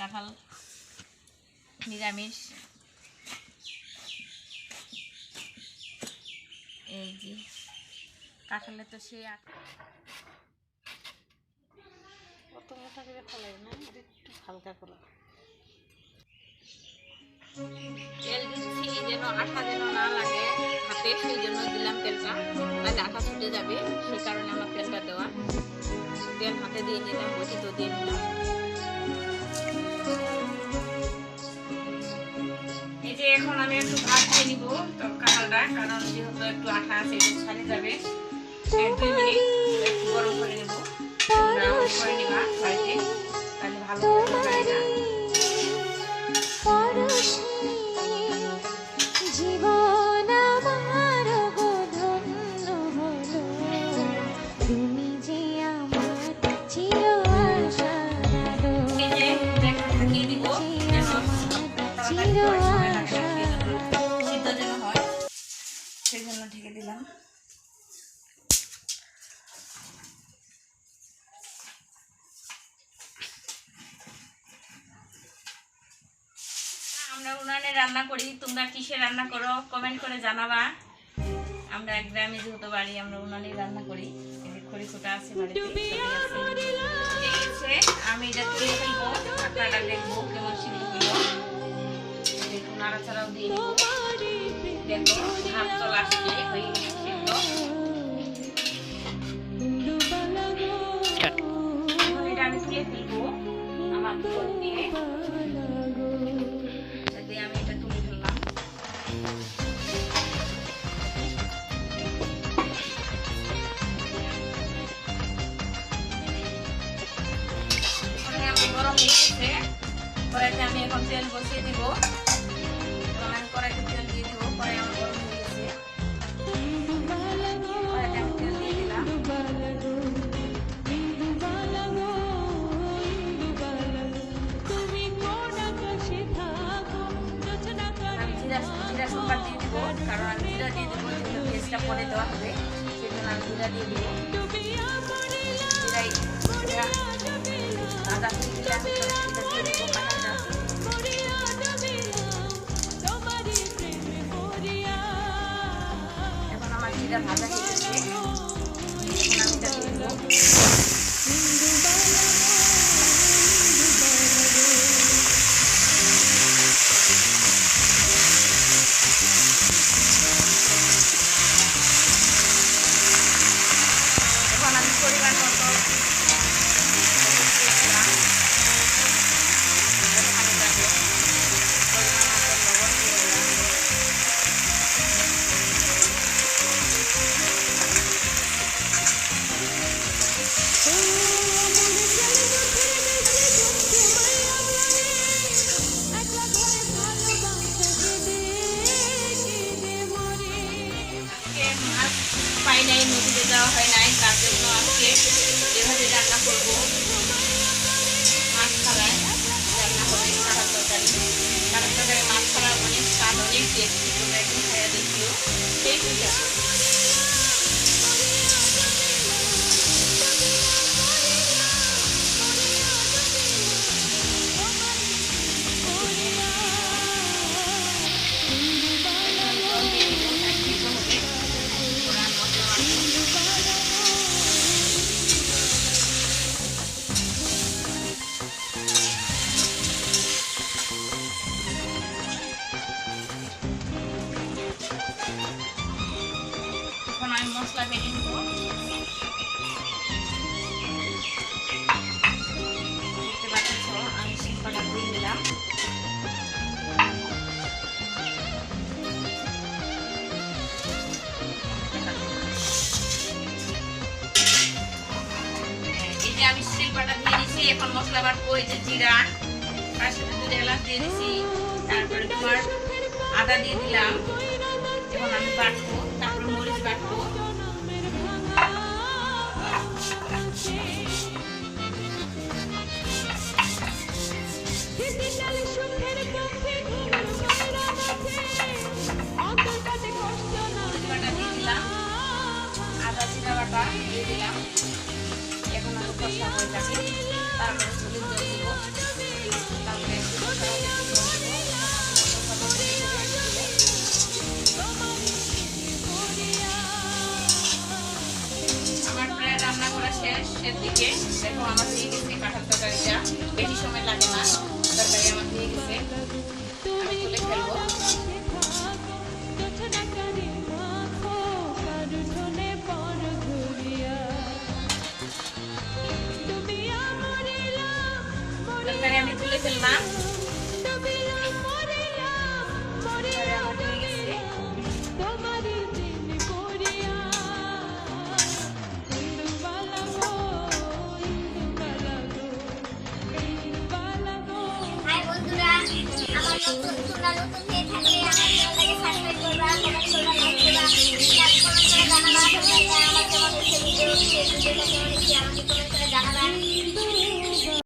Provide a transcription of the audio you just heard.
কাঁঠাল নিরামিষ। এই যে কাঁঠালে তো সে আট- অত মোটা করে ফেলাই না এটা একটু হালকা করে। তেল দিচ্ছি যেন আঠা যেন না লাগে হাতে সেই জন্য দিলাম তেলটা। তাহলে আঠা ছুটে যাবে সেই কারণে আমার তেলটা দেওয়া। তেল হাতে দিয়ে নিলাম বটি তো দিয়ে নিলাম এখন আমি একটু ভাত দিয়ে নিব তো কাঁঠালটা কারণ যেহেতু একটু আঠা আছে একটু ছাড়ে যাবে। এক দুই মিনিট একটু গরম করে নেব। তোমরা করে নিবা বাড়িতে তাহলে ভালো হবে তরকারিটা। জীবন আমার ঢেকে দিলাম। আমরা উনানে রান্না করি, তোমরা কিসে রান্না করো কমেন্ট করে জানাবা। আমরা এক গ্রামে যেহেতু বাড়ি, আমরা উনানে রান্না করি। খড়ি আছে বাড়িতে আমি এটা তুলে ফেলব, আপনারা দেখব কেমন সিদ্ধ হলো নাড়াচাড়াও দিয়ে দেখো ভাত চলে গরম হয়ে গেছে। কড়াইতে আমি এখন তেল বসিয়ে দিব। এখন আমি কড়াইতে তেল পেঁয়াজটা পরে দেওয়া হবে। সেই জন্য আমি জিরা দিয়ে এখন আমার জিরা ভাজা নাই, নদীতে যাওয়া হয় নাই, তার জন্য আজকে এভাবে রান্না করব। মাছ ছাড়ায় রান্না হবে খারাপ তরকারি। খারাপ তরকারি, মাছ ছাড়া অনেক স্বাদ, অনেক টেস্টি তোমরা একদিন খাইয়া দেখিও। সেই সুবিধা এখন মশলা এই যে জিরা, তার সাথে দুটো এলাচ দিয়ে দিছি, তারপরে তোমার আদা দিয়ে দিলাম, এখন আমি বাটবো, তারপর মরিচ বাটবো। বাটা দিয়ে দিলাম এখন আমি কষা হয়ে যাবে তারপরে আমার প্রায় রান্না করা শেষের দিকে। দেখো, আমার দিয়ে গেছে কাঁঠাল তরকারিটা। বেশি সময় লাগে 来，有。